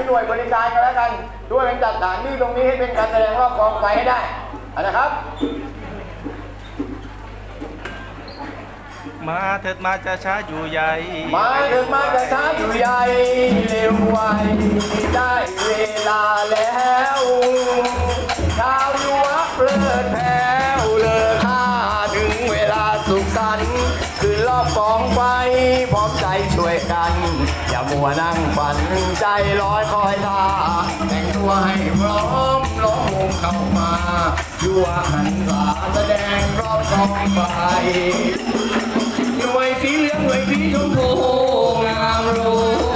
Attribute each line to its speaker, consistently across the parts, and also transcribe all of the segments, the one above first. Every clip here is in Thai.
Speaker 1: เป็นหน่วยบริการกันแล้วกันช่วยกันจัดสถานที่ตรงนี้ให้เป็นการแสดงรอบกองไฟให้ได้เอานะครับ
Speaker 2: มาเถิดมาจะช้าอยู่ใหญ่
Speaker 1: มาถึงมาจะช้าอยู่ใหญ่เร็วไวได้เวลาแล้วชาวยุวะเพลิดแผ่วเลอค่าถึงเวลาสุขสันต์คือรอบกองไฟพร้อมใจช่วยกัน อย่ามัวนั่งฝันใจลอยคอยทาแต่งตัวให้พร้อมล้อมวงเข้ามายั่วหันษาแสดงรอบกองไฟหน่วยสีเหลืองหน่วยสีชมพู
Speaker 3: งามรู้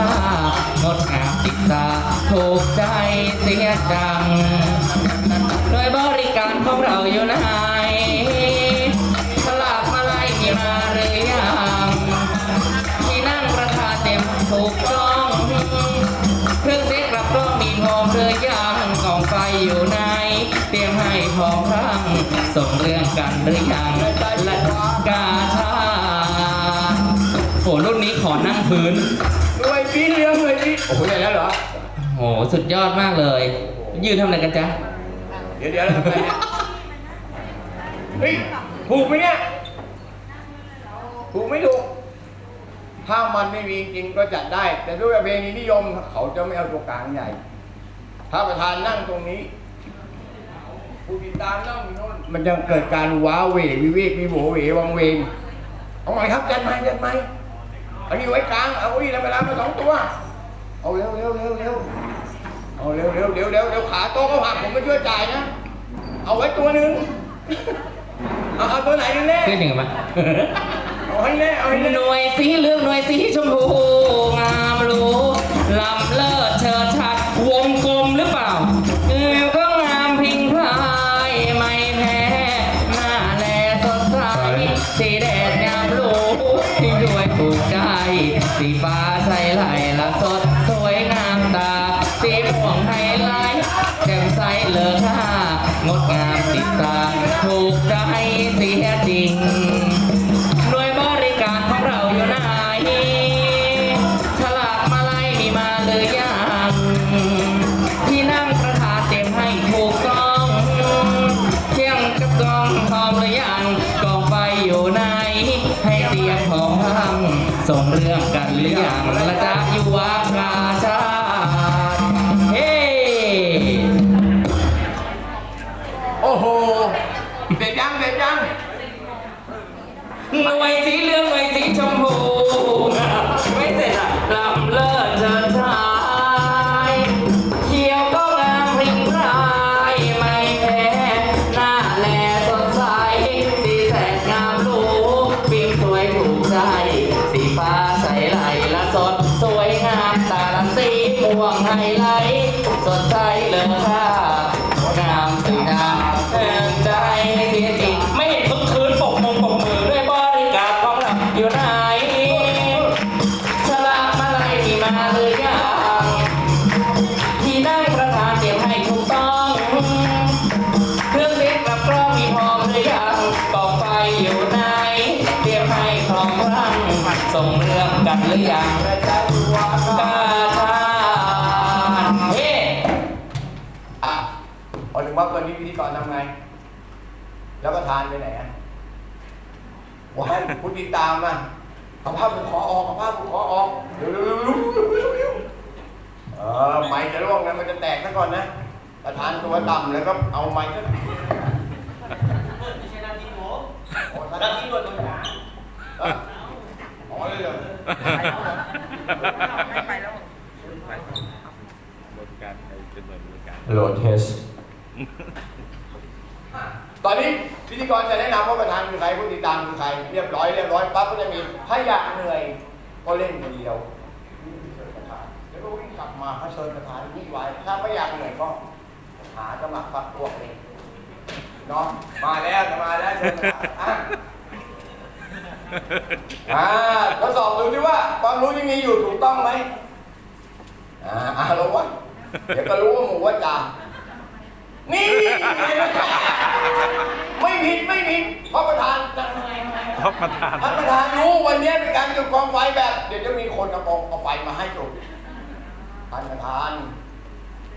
Speaker 3: ค่างดงามติดตาถูกใจเสียจังโดยบริการของเราอยู่ไหนสลากมาไล่มีมาหรือยังที่นั่งราคาเต็มถูกต้องเครื่องเซ็ตกลับกล้องมีพอมหรือยังกล่องไฟอยู่ไหนเตรียมให้พร้อมรั้งส่งเรื่องกันหรือยังและกาช โอ้รุ่นนี้ขอนั่งพื้น
Speaker 1: หน่วยสีเหลืองหน่วยสีโอ้โหได้แล้วเหรอ
Speaker 3: โห สุดยอดมากเลย ยืนทำอะไรกันจ๊ะ
Speaker 1: เดี๋ยวเดี๋ยวแล้วทำไงเนี่ยเฮ้ยถูกไหมเนี่ย ถูกไม่ถูก ถ้ามันไม่มีจริงก็จัดได้ แต่ด้วยประเพณีนิยมเขาจะไม่เอาตัวกลางใหญ่ ถ้าประธานนั่งตรงนี้ผู้ติดตามนั่งอยู่โน่นมันจะเกิดการว้าเหววิเวกวิโหวเหววังเวงเอาใหม่ครับจัดใหม่จัดใหม่ อันนี้ไว้กลาง เอาอีแล้วเวลามาสองตัว เอาเร็วเร็วเร็วเร็วเอาเร็วเร็วเร็วเร็วเร็วขาโต๊ะก็หักผมไม่ช่วยจ่ายนะ เอาไว้ตัวหนึ่งเอาเอาตัวไหนกันแน่
Speaker 3: ขึ้นหนึ่งมา
Speaker 1: เอาให้แน่เอาให้
Speaker 3: ห
Speaker 1: แน่
Speaker 3: น่วยสีเหลืองหน่วยสีชมพูงามรู้ลำ ให้เตรียมของพังส่งเรื่องกันหรือยังและจะอยู่วากาชาติเฮ้
Speaker 1: โอ้โหเสร็จยังเสร็จยัง
Speaker 3: หน่วยสีเหลืองหน่วยสีชมพู ติดตา
Speaker 1: มอะเอาภาพผมขอออกเอาภาพผมขอออกเร็วเร็วเร็วเร็วเร็วเร็วเร็วเออไม้จะร่วงนะมันจะแตกซะก่อนนะประธานตัวต่ำแล้วก็เอาไม้ก็ไม่ใช่นาที่ผมนาทีด่วนตรงกลางอ๋อเลยเหรอ
Speaker 4: ไปแล้ว
Speaker 2: บริการเป็นหน่วยบริการ
Speaker 1: โหลดเทส ตอนนี้พิธีกรจะแนะนำว่าประธานคือใครผู้ติดตามคือใคร เรียบร้อยเรียบร้อยปั๊บก็จะมี ถ้าอยากเหนื่อยก็เล่นคนเดียวเชิญประธานแล้วก็วิ่งกลับมาให้เชิญประธานวิ่งไว้ ถ้าไม่อยากเหนื่อยก็หาสมัครพักพวกเองเนาะมาแล้วมาแล้วเชิญประธานอะอ่าทดสอบดูที่ว่าความรู้ที่มีอยู่ถูกต้องไหมอ่าอ่าลงวะเดี๋ยวก็รู้ว่าหมูว่าจ่านี่ไม่ผิดไม่ผิดเพราะ ระธาน
Speaker 2: ประธาน
Speaker 1: ท่านประธานรู้วันนี้เป็นการจุดกองไฟแบบ เดี๋ยวจะมีคนเอากองเอาไฟมาให้จุดท่านประธาน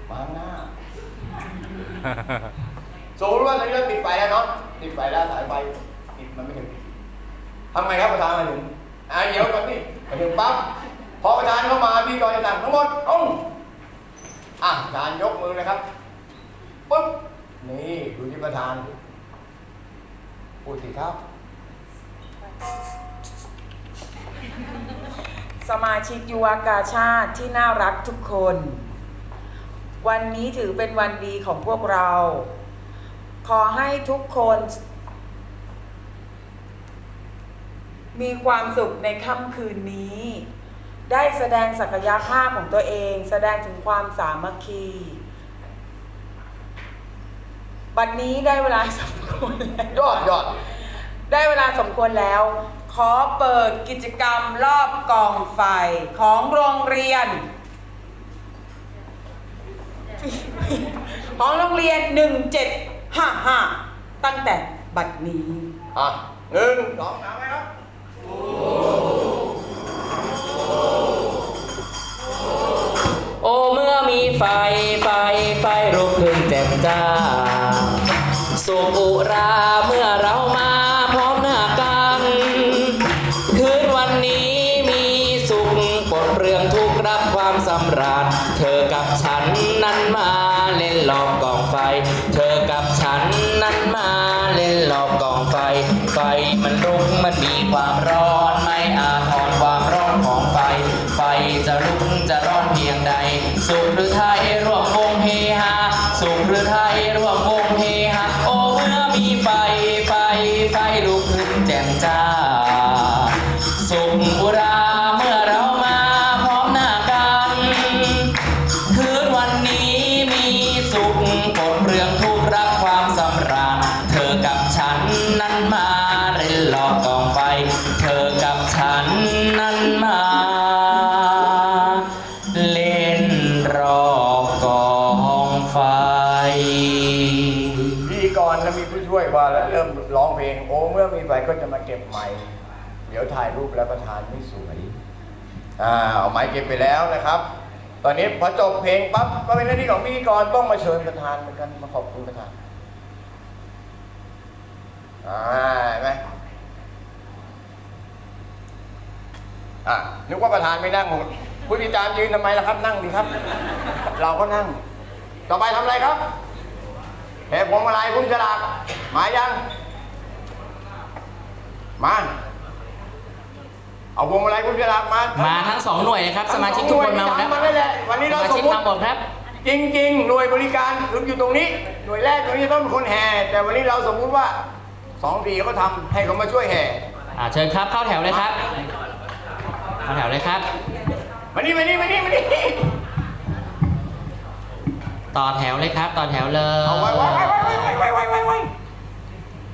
Speaker 1: มาข้างหน้า สมมติว่าตอนนี้เราติดไฟแล้วเนาะติดไฟแล้วสายไฟติดมันไม่ถึงทำไงครับประธานมาถึงอ่าเดี๋ยวก่อนนี่มาถึงปั๊บพอประธานเข้ามาพี่กรจะสั่งทั้งหมดต้องอะประธานยกมือนะครับปุ๊บนี่ดูที่ประธานพูดสิครับ
Speaker 4: สมาชิกยุวกาชาติที่น่ารักทุกคน วันนี้ถือเป็นวันดีของพวกเรา ขอให้ทุกคน มีความสุขในค่ำคืนนี้ ได้แสดงศักยภาพของตัวเอง แสดงถึงความสามัคคีบัดนนี้ได้เวลาสมควรแล้ว
Speaker 1: ยอดยอด
Speaker 4: ได้เวลาสมควรแล้ว ขอเปิดกิจกรรมรอบกองไฟของโรงเรียน ของโรงเรียน 1755 ตั้งแต่บัดนี้
Speaker 1: อะหนึ่งสองสามไปครับ
Speaker 3: โอ้เมื่อมีไฟไฟไฟลุกขึ้นแจ่มจ้าสุขอุราเมื่อเรามา มาเล่นหลอกกองไฟ เธอกับฉันนั้นมา เล่นรอกกองไฟ
Speaker 1: พิธีกรแล้วมีผู้ช่วยว่าแล้วเริ่มร้องเพลง โอ้เมื่อมีไฟก็จะมาเก็บไม้เดี๋ยวถ่ายรูปแล้วประธานไม่สวยอ่าเอาไม้เก็บไปแล้วนะครับ ตอนนี้พอจบเพลงปั๊บก็เป็นหน้าที่ของพิธีกรต้องมาเชิญประธานเหมือนกันมาขอบคุณประธาน อ่าเห็นไหมอะนึกว่าประธานไม่นั่งผู้พิจารณ์ยืนทำไมล่ะครับ นั่งดีครับ เราก็นั่ง ต่อไปทำอะไรครับแผ่พวงมาลัยคุณฉลากมายัง มา เอาพวงมาลัยคุณฉลากมา
Speaker 3: มาทั้งสองหน่วยเลยครับ สมาชิกทุกคนมาหมด
Speaker 1: ทั้งหน่วยมาได้แหละวันนี้
Speaker 3: ส
Speaker 1: เรา
Speaker 3: มา
Speaker 1: สม
Speaker 3: ชิก
Speaker 1: มติ
Speaker 3: มาหมดครับ
Speaker 1: จริง ๆ หน่วยบริการคืออยู่ตรงนี้ หน่วยแรกตรงนี้ต้องเป็นคนแห่ แต่วันนี้เราสมมุติว่า สองปีเขาทำให้เขามาช่วยแห่
Speaker 3: อ่าเชิญครับเข้าแถวเลยครับ เข้าแถวเลยครับ
Speaker 1: มานี่มานี่มานี่มานี่
Speaker 3: ต่อแถวเลยครับ ต่อแถวเลย
Speaker 1: เอาไว้ไว้ไว้ไว้ไว้ไว้ไว้ไว้ไว้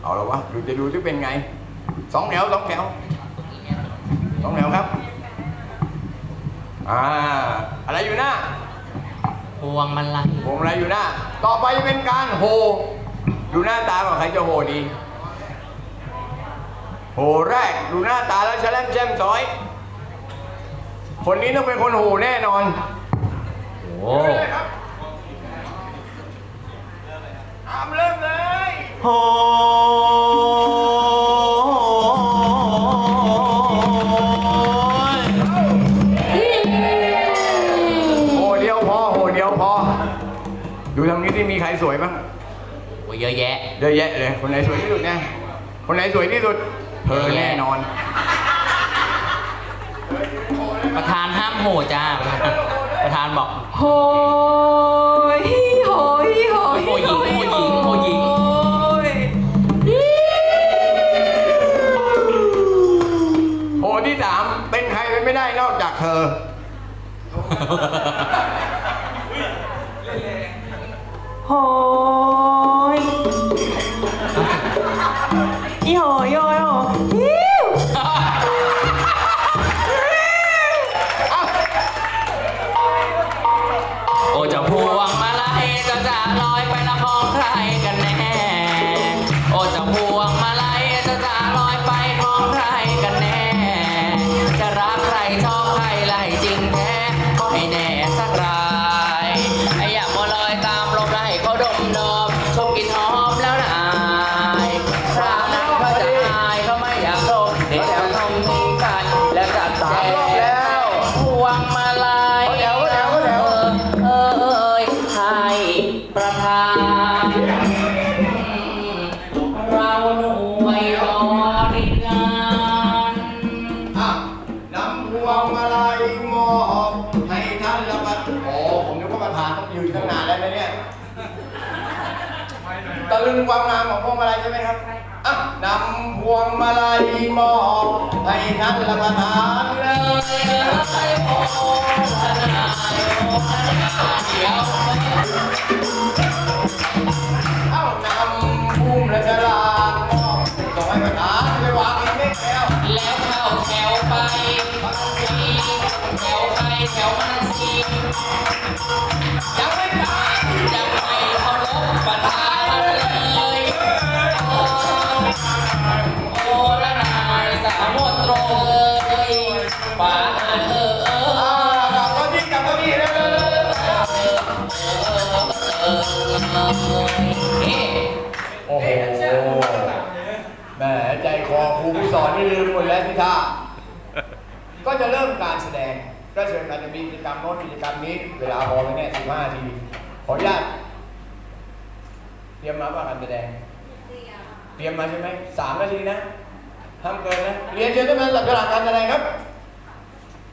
Speaker 1: เอาละวะดูจะดูที่เป็นไงสองแถวสองแถวสองแถวครับอ่าอะไรอยู่หน้า
Speaker 3: พวงมาลัย
Speaker 1: ผมอะไรอยู่หน้า ต่อไปจะเป็นการโหดูหน้าตาของใครจะโหดี โหแรกดูหน้าตาแล้วแชลมแช่มช้อย คนนี้ต้องเป็นคนโหแน่นอน
Speaker 3: โอ้
Speaker 1: ทำเริ่มเลย
Speaker 3: โห
Speaker 1: โหเดียวพอโหเดียวพอ ดูทางนี้ที่มีใครสวยบ้าง
Speaker 3: โอ้เยอะแยะ
Speaker 1: เยอะแยะเลย คนไหนสวยที่สุดเนี่ย คนไหนสวยที่สุด เธอแน่นอน
Speaker 3: ประธานห้ามโหจ้า ประธานบอก
Speaker 4: โหยโหย
Speaker 1: มาลัยมอบให้ท่านรับประทานเลย
Speaker 3: เดี๋ยว
Speaker 1: นนี่ลื
Speaker 3: ม
Speaker 1: หมดแล้วพี่ท่าก็จะเริ่มการแสดงก็เชิญกันจะมีกิจกรรมโน้นกิจกรรมนี้ เวลาพอไหมเนี่ย15นาที ขออนุญาตเตรียมมาป่ะการแสดง เตรียมมาใช่ไหมสามนาทีนะห้ามเกินนะ เรียนเชิญท่านมาจับฉลากการแสดงครับ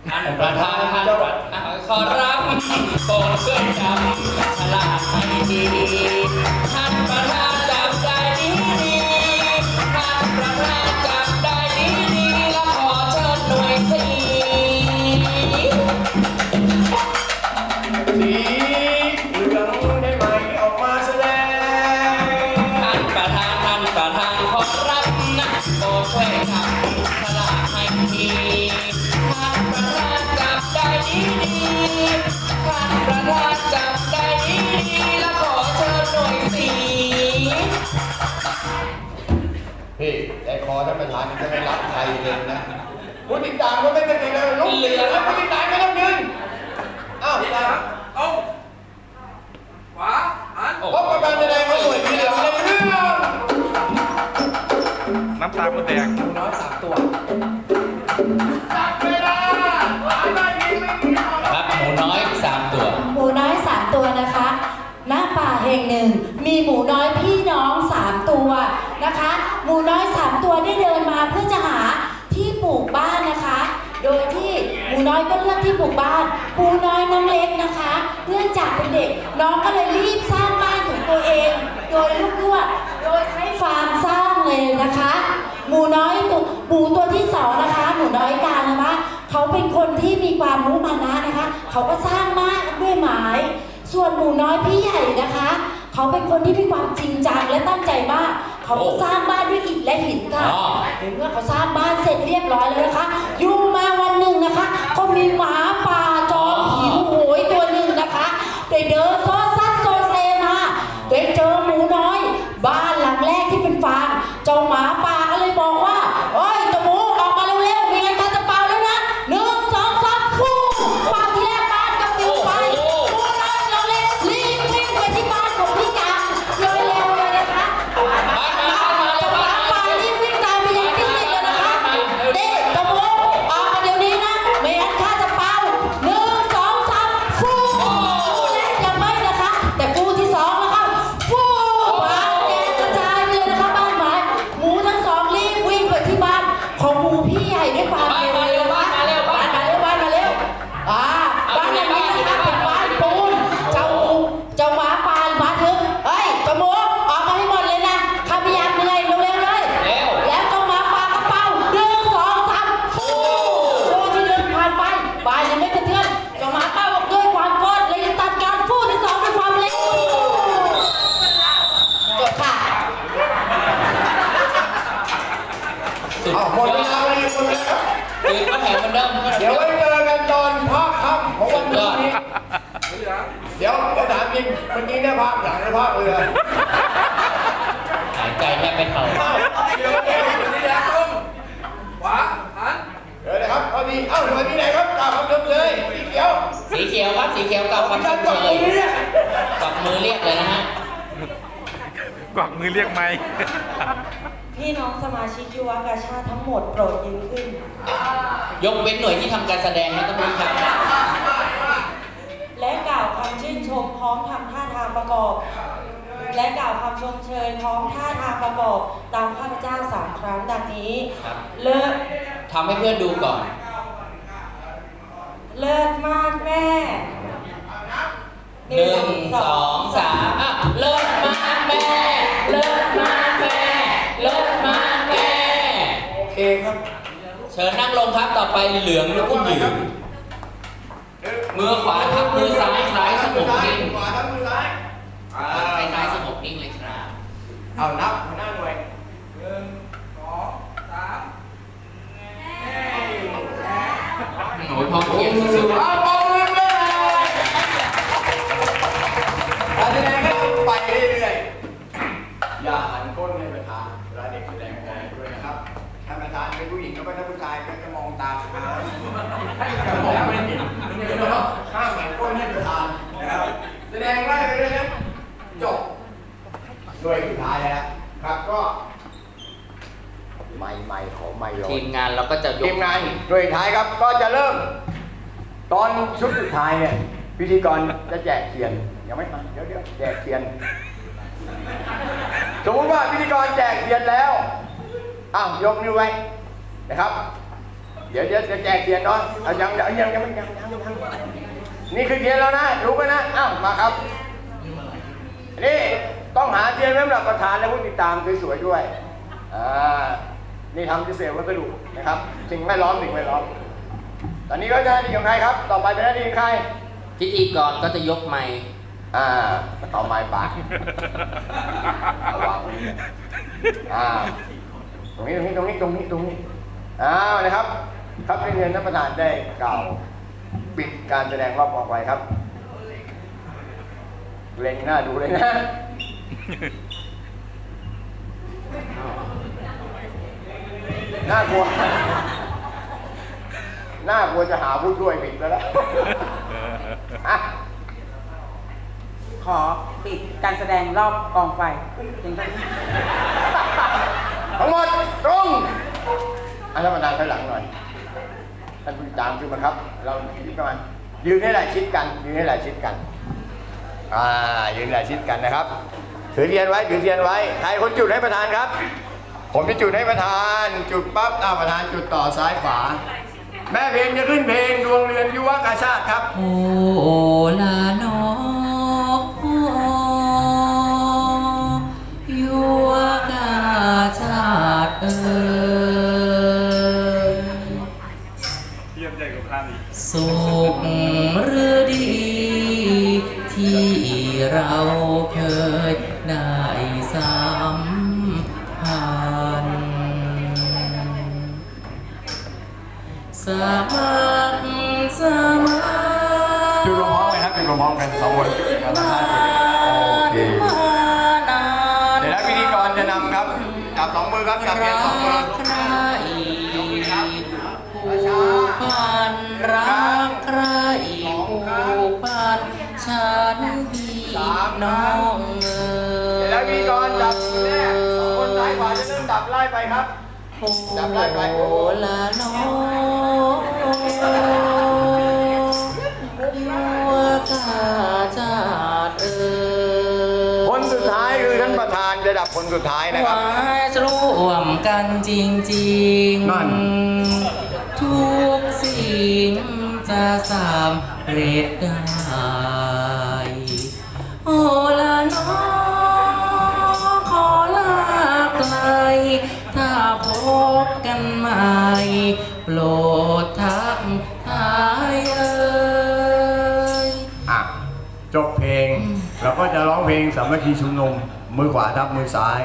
Speaker 3: ท่านประธานท่านประธานขอรับโปรดช่วยจำฉลากให้ดีท่าน สี
Speaker 1: สีเหลืองได้ไหมออกมาแสดง
Speaker 3: ท่านประธานท่านประธานขอรับนะโปรดช่วยจำฉลากให้ดีท่านประธานจำได้ดีดีท่านประธานจำได้ดีดีแล้วขอเชิญหน่วยสี
Speaker 1: พี่แต่คอท่านประธานนี่จะไม่รับใครเลยนะผู้ ติดตามก็ไม่เป็นไรเลยลุกเหลือแล้วผู้ติดตามไม่ต้องยืนอ้าวตาม
Speaker 2: เอาขวาหัน
Speaker 1: พบกับการแสดงของหน่วยสีเหลือในเรื่อง
Speaker 2: น้ำตาลมดแดง
Speaker 1: หนูน้อยสามตัวจับเวลาหาไม่มีไม่มีเอา
Speaker 3: ครับหมูน้อยสามตัว
Speaker 5: หมูน้อยสามตัวนะคะหน้าป่าแห่งหนึ่ง มีหมูน้อยพี่น้องสามตัวนะคะ หมูน้อยสามตัวได้เดินมาเพื่อจะหา ที่ปลูกบ้านนะคะ โดยที่หมูน้อยก็เลือกที่ปลูกบ้านหมูน้อยน้องเล็กนะคะ เนื่องจากเป็นเด็กน้องก็เลยรีบสร้างบ้านของตัวเอง โดยลูกลวดโดยใช้ฟางสร้างเลยนะคะ หมูน้อยตัวหมูตัวที่สองนะคะ หมูน้อยกลางนะคะเขาเป็นคนที่มีความรู้มานะนะคะ เขาก็สร้างบ้านด้วยไม้ส่วนหมูน้อยพี่ใหญ่นะคะ เขาเป็นคนที่มีความจริงจังและตั้งใจมาก เขาก็
Speaker 3: โอ้
Speaker 5: สร้างบ้านด้วยอิฐและหินค่ะ
Speaker 3: อ๋อ
Speaker 5: เมื่อเขาสร้างบ้านเสร็จเรียบร้อยแล้วนะคะ อยู่มาวันหนึ่งนะคะ ก็มีหมาป่าจอมหิวโหยตัวหนึ่งนะคะได้เดินโซซัดโซเซมาได้เจอหมูน้อย บ้านหลังแรกที่เป็นฟางเจ้าหมาป่าก็เลยบอกว่า เรียกไหมพี่น้องสมา
Speaker 1: ชิ
Speaker 3: กยุ
Speaker 2: วกา
Speaker 5: ชาติทั้งหมดโปรดยืนขึ้น
Speaker 3: ยกเว้นหน่วยที่ทำการแสดงนะท่านผู้ชมครับ
Speaker 5: และกล่าวคำชื่นชมพร้อมทำท่าทางประกอบ และกล่าวคำชมเชยพร้อมท่าทางประกอบ ตามข้าพเจ้าสามครั้งดังนี้
Speaker 3: ครับ
Speaker 5: เลิศ
Speaker 3: ทำให้เพื่อนดูก่อน
Speaker 5: เลิศมากแม่
Speaker 3: หนึ่งสองสามอะเลิศม
Speaker 1: ครับ
Speaker 3: เชิญนั่งลงครับต่อไปเหลืองลุกขึ้นยืนมือขวาทับมือซ้ายคล้ายสงบนิ่ง
Speaker 1: ขวาทับมือซ้ายอ่า
Speaker 3: คล้ายๆสงบนิ่งเลยครับ
Speaker 1: เอานับหัวหน้าหน่วยหนึ่งสองสาม
Speaker 3: หนูพร้อมเพียงสุด
Speaker 1: เที
Speaker 3: ก
Speaker 1: มงานด้วยสุดท้ายครับก็จะเริ่ม ตอนชุดสุดท้ายเนี่ยพิธีกรจะแจกเทียนยังไม่มาเดี๋ยวเดี๋ยวแจกเทียน สมมติว่าพิธีกรแจกเทียนแล้วอ้าวยกนิ้วไว้นะครับ เดี๋ยวเดี๋ยวจะแจกเทียนเนาะเอายังยังยังยังยังยังยังนี่คือเทียนแล้วนะรู้กันนะอ้าวมาครับนี่ต้องหาเทียนไว้สำหรับประธานและผู้ติดตามสวยๆด้วยอ่า นี่ทำพิเศษวัสดุนะครับสิ่งแวดล้อมสิ่งแวดล้อม ตอนนี้ก็จะหน้าที่ของใครครับ ต่อไปเป็นหน้าที่ของใคร
Speaker 3: พิธีกรก็จะยกไมค์
Speaker 1: อ่าเอาไม้ปากเอาวางไว้เนี่ยอ่าตรงนี้ตรงนี้ตรงนี้ตรงนี้ตรงนี้อ้าวนะครับ ครับเรียนท่านประธานได้กล่าวปิดการแสดงรอบต่อไปครับเล็งหน้าดูเลยนะ น่ากลัว น่ากลัวจะหาผู้ช่วยผิดแล้วล่ะอะ
Speaker 4: ขอปิดการแสดงรอบกองไฟเพียงเท่านี้
Speaker 1: ทั้งหมดตรงอันท่านประธานถอยหลังหน่อย ท่านผู้ตามขึ้นมาครับ เรายืนประมาณยืนให้หลายชิดกัน ยืนให้หลายชิดกัน อ่า ยืนหลายชิดกันนะครับ ถือเทียนไว้ ถือเทียนไว้ ใครคนจุดให้ประธานครับ ผมจะจุดให้ประธาน จุดปั๊บอ้าวประธานจุดต่อซ้ายขวา แม่เพลงจะขึ้นเพลงดวงเรือนยุวกาชาติครับ
Speaker 3: โอลาโนยัวกาชาติเอ่ย
Speaker 2: เยี่ยมใหญ่กว่าข้อีก
Speaker 3: สุขหรือดี ที่เราเคยได้สัมพั สมัครสมาน
Speaker 1: จุดพร้อมๆกันครับจุดพร้อมๆกันสองคนครับท่านโอเค
Speaker 3: มานาน
Speaker 1: เดี๋ยวแล้วพิธีกรจะนำครับจับสองมือครับจับเทียนสองมือ
Speaker 3: ใครผูกพันรักใครผูกพันฉันพี่น้องเอ๋
Speaker 1: เดี๋ยวแล้วพิธีกรจับมือแรกสองคนซ้ายขวาจะเริ่มจับไล่ไปครับ จับไล่ไป
Speaker 3: โอละน้องยัวกาจาดเอ๋ย
Speaker 1: คนสุดท้ายคือท่านประธานระดับคนสุดท้ายนะครับ
Speaker 3: ว่าจะร่วมกันจริงๆ
Speaker 1: นั่น
Speaker 3: ทุกสิ่งจะสำเร็จได้ กันใหม่ โปรดทักทายเอ่ย
Speaker 1: อะจบเพลง เราก็จะร้องเพลงสามัคคีชุมนุม มือขวาทับมือซ้าย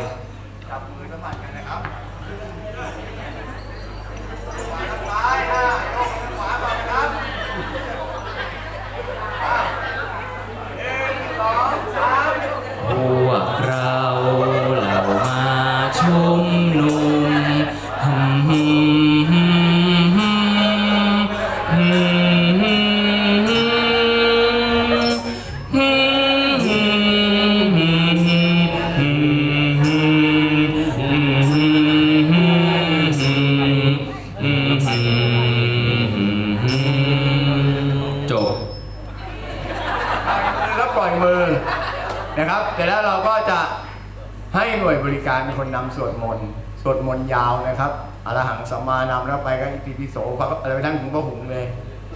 Speaker 1: มานำแล้วไปก็อิติปิโสพระอะไรไปทั้งถึงพระหุงเลย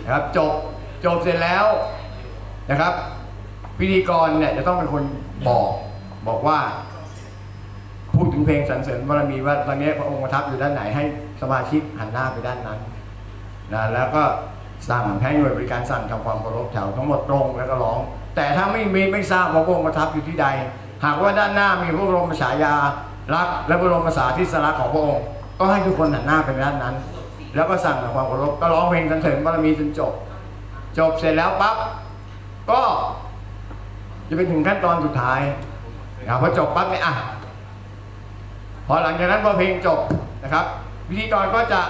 Speaker 1: นะครับ จบจบเสร็จแล้วนะครับ พิธีกรเนี่ยจะต้องเป็นคนบอกบอกว่า พูดถึงเพลงสรรเสริญบารมีว่าตอนนี้พระองค์ประทับอยู่ด้านไหนให้สมาชิกหันหน้าไปด้านนั้นนะแล้วก็สั่งให้หน่วยบริการสั่งทำความเคารพแถวทั้งหมดตรงแล้วก็ร้อง แต่ถ้าไม่มีไม่ทราบว่าพระองค์ประทับอยู่ที่ใด หากว่าด้านหน้ามีพระบรมฉายาลักษณ์และบรมสาธิสลักษณ์ของพระองค์ ก็ให้ทุกคนหันหน้าไปด้านนั้น แล้วก็สั่งความเคารพก็ร้องเพลงสรรเสริญบารมีจนจบ จบเสร็จแล้วปั๊บก็จะไปถึงขั้นตอนสุดท้ายนะพอจบปั๊บเนี่ยอะพอหลังจากนั้นพอเพลงจบนะครับ พิธีกรก็จะ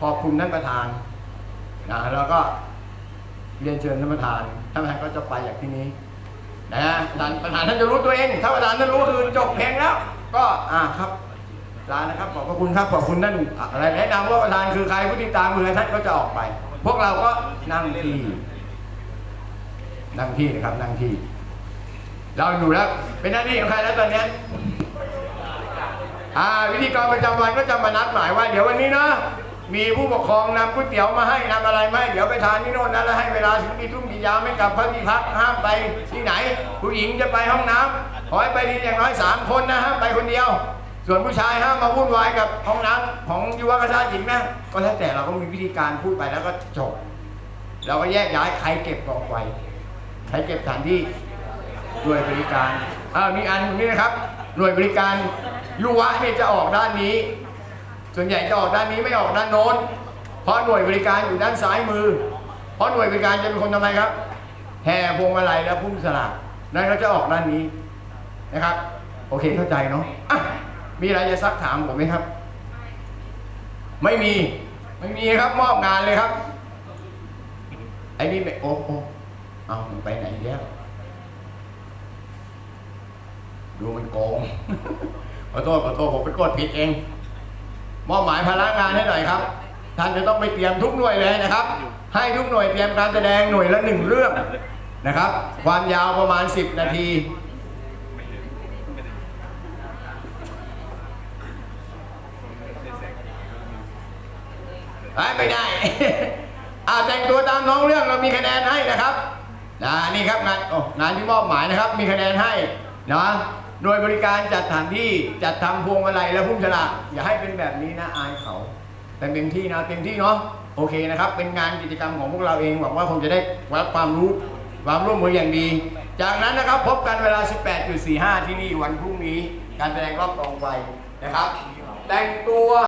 Speaker 1: ขอบคุณท่านประธานนะแล้วก็เรียนเชิญท่านประธานท่านประธานก็จะไปจากที่นี้นะท่านประธานท่านจะรู้ตัวเองถ้าประธานท่านรู้คือจบเพลงแล้ว ก็อ่าครับ ลานะครับขอบพระคุณครับขอบคุณท่านอะไรแนะนำว่าประธานคือใครผู้ติดตามมือท่านก็จะออกไป พวกเราก็นั่งที่นั่งที่นะครับนั่งที่ เราอยู่แล้วเป็นหน้าที่ของใครแล้วตอนนี้อ่าวิธีการประจำวันก็จะมานัดหมายว่า เดี๋ยววันนี้นะมีผู้ปกครองนำก๋วยเตี๋ยวมาให้นำอะไรมาให้เดี๋ยวไปทานที่โน่นนะแล้วให้เวลาถึงกี่ทุ่มกี่ยามไม่กลับพักที่พักห้ามไปที่ไหน ผู้หญิงจะไปห้องน้ำขอให้ไปทีอย่างน้อยสามคนนะห้ามไปคนเดียว ส่วนผู้ชายห้ามมาวุ่นวายกับห้องน้ำของยุวกชาติหญิงนะก็แล้วแต่เราก็มีวิธีการพูดไปแล้วก็จบเราก็แยกย้ายใครเก็บกองไฟใครเก็บสถานที่หน่วยบริการอ่ามีอันนี้นะครับ หน่วยบริการยุวะเนี่ยจะออกด้านนี้ ส่วนใหญ่จะออกด้านนี้ไม่ออกด้านโน้น เพราะหน่วยบริการอยู่ด้านซ้ายมือ เพราะหน่วยบริการจะเป็นคนทำไมครับแห่พวงมาลัยและพุ่มสลากนั่นก็จะออกด้านนี้นะครับ โอเคเข้าใจเนาะอะ มีอะไรจะซักถามผมไหมครับ ไม่มี ไม่มีครับมอบงานเลยครับ ไอ้นี่ไม่โอ้โอ้เอามันไปไหนแล้วดูมันโกงขอโทษขอโทษผมไปกดผิดเอง มอบหมายภาระงานให้หน่อยครับ ท่านจะต้องไปเตรียมทุกหน่วยเลยนะครับ ให้ทุกหน่วยเตรียมการแสดงหน่วยละหนึ่งเรื่องนะครับ ความยาวประมาณ 10 นาที ไปไม่ได้ อาแต่งตัวตามน้องเรื่องเรามีคะแนนให้นะครับนะนี่ครับงานโอ้งานที่มอบหมายนะครับ มีคะแนนให้นะโดยบริการจัดสถานที่จัดทำพวงมาลัยและพุ่มฉลากอย่าให้เป็นแบบนี้นะอายเขา แต่เต็มที่นะเต็มที่เนาะโอเคนะครับ เป็นงานกิจกรรมของพวกเราเองหวังว่าคงจะได้รับความรู้ความร่วมมืออย่างดี จากนั้นนะครับพบกันเวลา 18.45 ที่นี่วันพรุ่งนี้ การแสดงรอบกองไฟนะครับ แต่งตัว